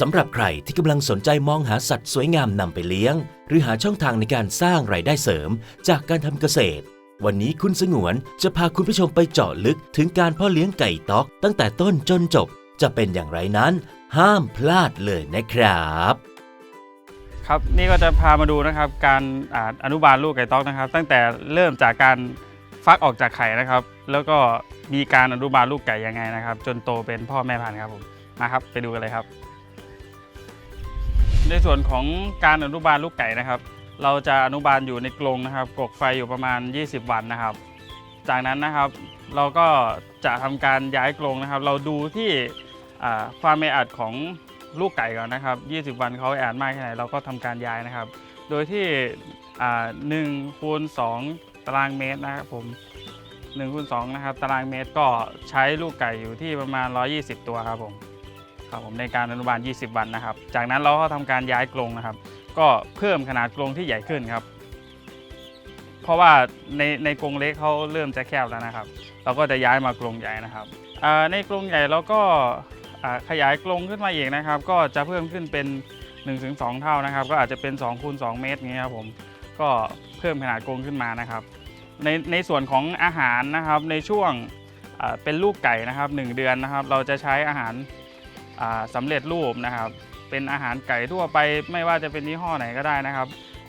สำหรับใครที่กำลังสนใจมองหาสัตว์สวยงามนำไปเลี้ยง หรือหาช่องทางในการสร้างรายได้เสริมจากการทำเกษตร วันนี้คุณสงวนจะพาคุณผู้ชมไปเจาะลึกถึงการเพ่อเลี้ยงไก่ต๊อก ตั้งแต่ต้นจนจบ จะเป็นอย่างไรนั้น ห้ามพลาดเลยนะครับ ครับนี่ก็จะพามาดูนะครับ การอ่าอนุบาลลูกไก่ต๊อกนะครับ ตั้งแต่เริ่มจากการฟักออกจากไข่นะครับ แล้วก็มีการอนุบาลลูกไก่ยังไงนะครับ จนโตเป็นพ่อแม่พันธุ์ครับผมมาครับไปดูกันเลยครับ ในส่วนของการอนุบาลลูกไก่นะครับ เราจะอนุบาลอยู่ในกรงนะครับ กกไฟอยู่ประมาณ 20 วันนะครับ จากนั้นนะครับเราก็จะทำการย้ายกรงนะครับ เราดูที่ความไม่อัดของลูกไก่ก่อนนะครับ 20 วันเขาแออัดมากแค่ไหนเราก็ทำการย้ายนะครับ โดยที่อ่า1คูณ2ตารางเมตรนะครับผม1คูณ2นะครับตารางเมตรก็ใช้ลูกไก่อยู่ที่ประมาณ 120 ตัวครับผม ครับผมในการอนุบาล 20 วันนะครับ จากนั้นเราก็ทำการย้ายกรงนะครับ ก็เพิ่มขนาดกรงที่ใหญ่ขึ้นครับ เพราะว่าในในกรงเล็กเขาเริ่มจะแคบแล้วนะครับ เราก็จะย้ายมากรงใหญ่นะครับในกรงใหญ่เราก็ขยายกรงขึ้นมาอีกนะครับ ก็จะเพิ่มขึ้นเป็น 1-2 เท่านะครับ ก็อาจจะเป็น2คูณ2เมตรเงี้ยครับผมก็เพิ่มขนาดกรงขึ้นมานะครับ ในในส่วนของอาหารนะครับในช่วงเป็นลูกไก่นะครับ 1 เดือนนะครับ เราจะใช้อาหาร สำเร็จรูปนะครับ เป็นอาหารไก่ทั่วไปไม่ว่าจะเป็นยี่ห้อไหนก็ได้นะครับ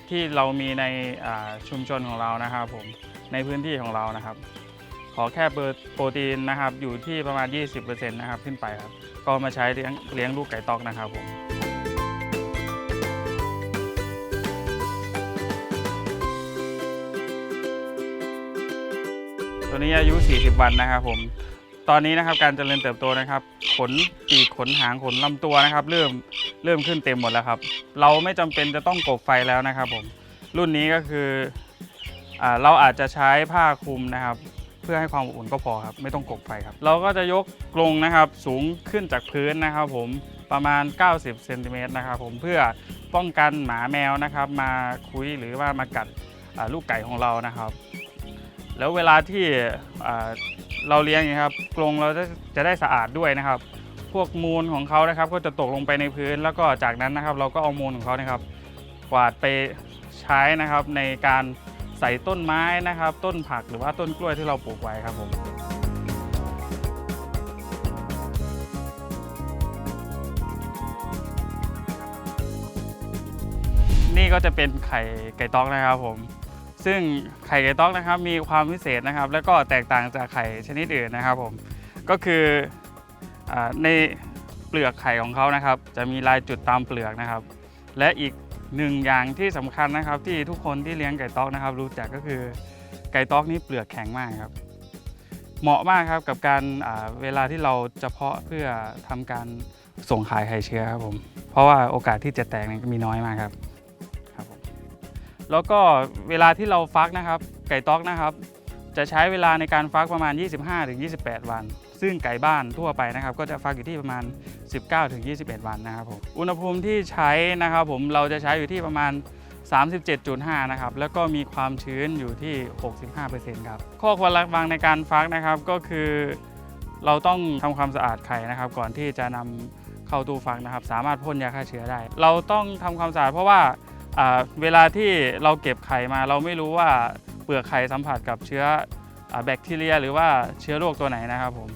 ที่เรามีในชุมชนของเรานะครับผมในพื้นที่ของเรานะครับ ขอแค่เบอร์โปรตีนนะครับ อยู่ที่ประมาณ 20%นะครับขึ้นไปครับ ก็มาใช้เลี้ยงเลี้ยงลูกไก่ตอกนะครับผมตัวนี้อายุ 40 วันนะครับผม ตอนนี้นะครับการเจริญเติบโตนะครับ ขนปีกขนหางขนลำตัวนะครับ เริ่มเริ่มขึ้นเต็มหมดแล้วครับ เราไม่จำเป็นจะต้องกบไฟแล้วนะครับผมรุ่นนี้ก็คืออเราอาจจะใช้ผ้าคลุมนะครับ เพื่อให้ความอบอุ่นก็พอครับ ไม่ต้องกบไฟครับ เราก็จะยกกรงนะครับสูงขึ้นจากพื้นนะครับ ผมประมาณ 90เซนติเมตรนะครับผมเพื่อป้องกันหมาแมวนะครับ มาคุยหรือว่ามากัดลูกไก่ของเรานะครับ แล้วเวลาที่ เราเลี้ยงอย่างนี้ครับกรงเราจะจะได้สะอาดด้วยนะครับ พวกมูลของเขานะครับ ก็จะตกลงไปในพื้น แล้วก็จากนั้นนะครับ เราก็เอามูลของเขานะครับกวาดไปใช้นะครับในการใส่ต้นไม้นะครับ ต้นผักหรือว่าต้นกล้วยที่เราปลูกไว้ครับผมนี่ก็จะเป็นไข่ไก่ตอกนะครับผม ซึ่งไข่ไก่ต๊อกนะครับมีความพิเศษนะครับ แล้วก็แตกต่างจากไข่ชนิดอื่นนะครับผมก็คืออในเปลือกไข่ของเขานะครับ จะมีลายจุดตามเปลือกนะครับ และอีกหนึ่งอย่างที่สำคัญนะครับที่ทุกคนที่เลี้ยงไก่ต๊อกนะครับ รู้จักก็คือไก่ต๊อกนี่เปลือกแข็งมากครับ เหมาะมากครับกับการเวลาที่เราจะเพาะเพื่อทำการส่งขายไข่เชื้อครับผมเพราะว่าโอกาสที่จะแตกนี่มีน้อยมากครับ แล้วก็เวลาที่เราฟักนะครับ ไก่ต๊อกนะครับ จะใช้เวลาในการฟักประมาณ 25-28 วัน ซึ่งไก่บ้านทั่วไปนะครับ ก็จะฟักอยู่ที่ประมาณ 19-21 วันนะครับผมอุณหภูมิที่ใช้นะครับ ผมเราจะใช้อยู่ที่ประมาณ 37.5 นะครับ แล้วก็มีความชื้นอยู่ที่ 65%ครับข้อควรระวังในการฟักนะครับก็คือเราต้องทำความสะอาดไข่นะครับ ก่อนที่จะนำเข้าตู้ฟักนะครับ สามารถพ่นยาฆ่าเชื้อได้ เราต้องทำความสะอาดเพราะว่า เวลาที่เราเก็บไข่มาเราไม่รู้ว่าเปลือกไข่สัมผัสกับเชื้ออแบคทีเรีย หรือว่าเชื้อโรคตัวไหนนะครับผม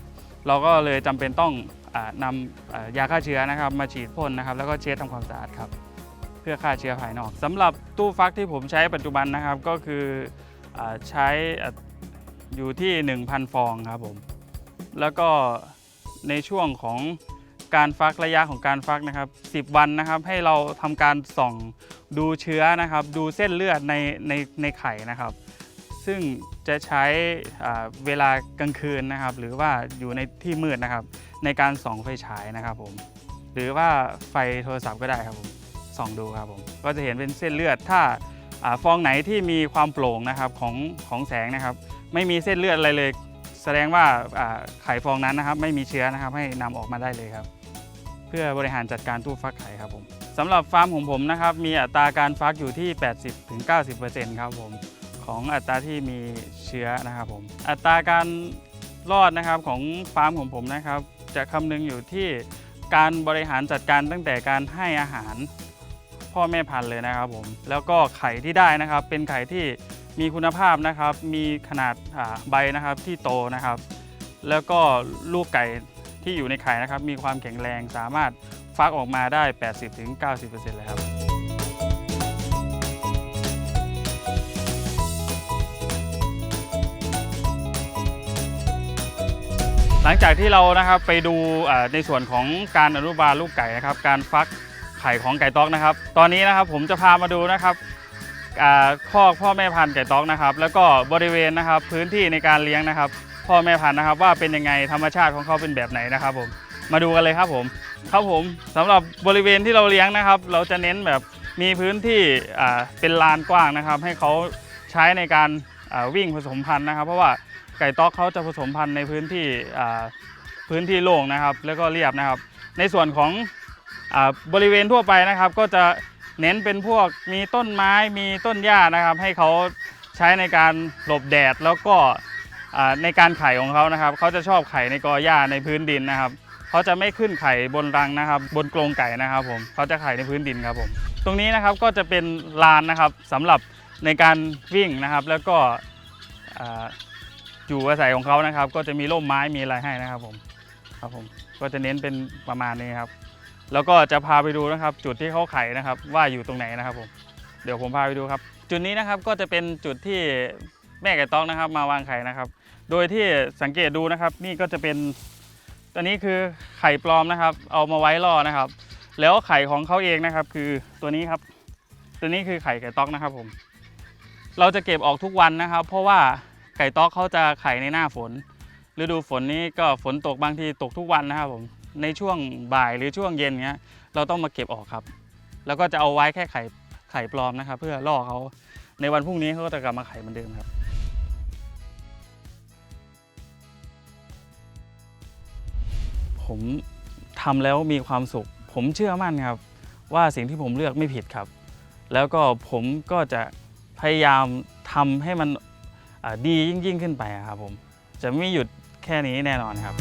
เราก็เลยจำเป็นต้องอนำอ่ายาฆ่าเชื้อนะครับมาฉีดพ่นนะครับแล้วก็เช็ดทำความสะอาดครับเพื่อฆ่าเชื้อภายนอกสำหรับตู้ฟักที่ผมใช้ปัจจุบันนะครับก็คืออใช้อะอยู่ที่ 1,000 ฟองครับผมแล้วก็ในช่วงของ การฟักระยะของการฟักนะครับ 10 วันนะครับ ให้เราทำการส่องดูเชื้อนะครับ ดูเส้นเลือดในในในไข่นะครับ ซึ่งจะใช้เวลากลางคืนนะครับ หรือว่าอยู่ในที่มืดนะครับ ในการส่องไฟฉายนะครับผมหรือว่าไฟโทรศัพท์ก็ได้ครับผมส่องดูครับผมก็จะเห็นเป็นเส้นเลือดถ้าอฟองไหนที่มีความโปร่งนะครับของของแสงนะครับ ไม่มีเส้นเลือดอะไรเลย แสดงว่าอ่าไข่ฟองนั้นนะครับ ไม่มีเชื้อนะครับ ให้นำออกมาได้เลยครับ เพื่อบริหารจัดการตู้ฟักไข่ครับผมสำหรับฟาร์มของผมนะครับมีอัตราการฟักอยู่ที่ 80-90%ครับผมของอัตราที่มีเชื้อนะครับผมอัตราการรอดนะครับของฟาร์มของผมนะครับ จะคำนึงอยู่ที่การบริหารจัดการตั้งแต่การให้อาหารพ่อแม่พันธุ์เลยนะครับผมแล้วก็ไข่ที่ได้นะครับ เป็นไข่ที่มีคุณภาพนะครับ มีขนาดใบนะครับที่โตนะครับ แล้วก็ลูกไก่ ที่อยู่ในไข่นะครับ มีความแข็งแรงสามารถฟักออกมาได้ 80-90%เลยครับหลังจากที่เรานะครับไปดูในส่วนของการอนุบาลลูกไก่นะครับ การฟักไข่ของไก่ต๊อกนะครับ ตอนนี้นะครับผมจะพามาดูนะครับคอกพ่อแม่พันธุ์ไก่ต๊อกนะครับ แล้วก็บริเวณนะครับพื้นที่ในการเลี้ยงนะครับ พ่อแม่พันธุ์นะครับ ว่าเป็นยังไงธรรมชาติของเขาเป็นแบบไหนนะครับผมมาดูกันเลยครับผมครับผมสำหรับบริเวณที่เราเลี้ยงนะครับ เราจะเน้นแบบมีพื้นที่เป็นลานกว้างนะครับ ให้เขาใช้ในการวิ่งผสมพันธุ์นะครับ เพราะว่าไก่ต๊อกเขาจะผสมพันธุ์ในพื้นที่พื้นที่โล่งนะครับ แล้วก็เรียบนะครับ ในส่วนของอบริเวณทั่วไปนะครับ ก็จะเน้นเป็นพวกมีต้นไม้มีต้นหญ้านะครับ ให้เขาใช้ในการหลบแดดแล้วก็ ในการไข่ของเขานะครับเขาจะชอบไข่ในกอหญ้าในพื้นดินนะครับเขาจะไม่ขึ้นไข่บนรังนะครับ บนกรงไก่นะครับผมเขาจะไข่ในพื้นดินครับผมตรงนี้นะครับก็จะเป็นลานนะครับสำหรับในการวิ่งนะครับ แล้วก็อยู่อาศัยของเขานะครับ ก็จะมีร่มไม้มีอะไรให้นะครับผมครับผมก็จะเน้นเป็นประมาณนี้ครับ แล้วก็จะพาไปดูนะครับ จุดที่เขาไข่นะครับ ว่าอยู่ตรงไหนนะครับผมเดี๋ยวผมพาไปดูครับ จุดนี้นะครับก็จะเป็นจุดที่ แม่ไก่ตอกนะครับ มาวางไข่นะครับ โดยที่สังเกตดูนะครับ นี่ก็จะเป็นตัวนี้คือไข่ปลอมนะครับ เอามาไว้ล่อนะครับ แล้วไข่ของเขาเองนะครับ คือตัวนี้ครับ ตัวนี้คือไข่ไก่ตอกนะครับผม เราจะเก็บออกทุกวันนะครับ เพราะว่าไก่ตอกเขาจะไข่ในหน้าฝนฤดูฝนนี้ก็ฝนตกบางทีตกทุกวันนะครับผมในช่วงบ่ายหรือช่วงเย็นเงี้ยเราต้องมาเก็บออกครับ แล้วก็จะเอาไว้แค่ไข่ไข่ปลอมนะครับ เพื่อล่อเขาในวันพรุ่งนี้เขาก็จะกลับมาไข่เหมือนเดิมครับ ผมทำแล้วมีความสุข ผมเชื่อมั่นครับ ว่าสิ่งที่ผมเลือกไม่ผิดครับ แล้วก็ผมก็จะพยายามทำให้มันดียิ่งยิ่งขึ้นไปครับผม จะไม่หยุดแค่นี้แน่นอนครับ